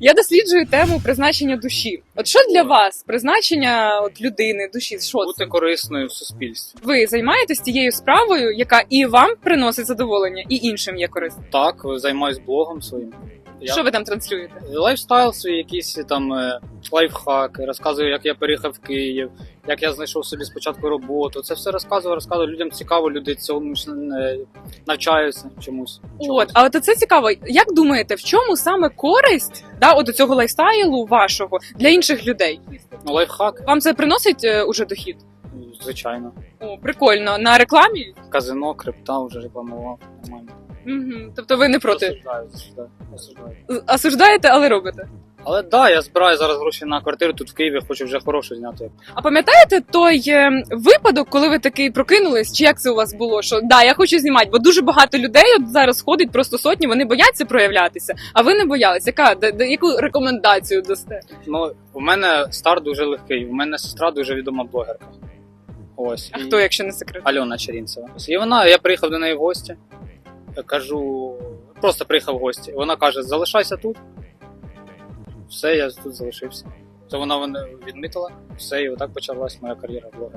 Я досліджую тему призначення душі. От що для вас призначення от людини, душі? Що це? Бути корисною в суспільстві. Ви займаєтесь тією справою, яка і вам приносить задоволення, і іншим є корисною? Так, займаюсь блогом своїм. Я Що ви там транслюєте? лайфстайл свій, якісь там е, лайфхаки, розказую, як я переїхав в Київ, як я знайшов собі спочатку роботу. Це все розказую, розказую. Людям цікаво, люди цьому е, навчаються чомусь. От, чомусь. от це цікаво. Як думаєте, в чому саме користь да, от цього лайфстайлу вашого для інших людей? Ну, лайфхак, Вам це приносить е, уже дохід? звичайно. О, прикольно. На рекламі? Казино, крипта вже рекламував. Нормально. Угу. Тобто ви не проти Осуждаю, осуждаю, осуждаю. Осуждаєте, але робите. Але так, да, я збираю зараз гроші на квартиру тут в Києві, хочу вже хорошу зняти. А пам'ятаєте той е, випадок, коли ви такий прокинулись, чи як це у вас було? Що да, я хочу знімати, бо дуже багато людей от зараз ходить, просто сотні, вони бояться проявлятися, а ви не боялись. Яка де, де- яку рекомендацію дасте? Ну, у мене старт дуже легкий. У мене сестра дуже відома блогерка. Ось. А і- хто, якщо не секрет? Альона Чарінцева. І вона, я приїхав до неї в гості. Кажу, просто приїхав в гості. Вона каже: залишайся тут. Все, я тут залишився. То вона відмітила, все, і отак почалась моя кар'єра блогера.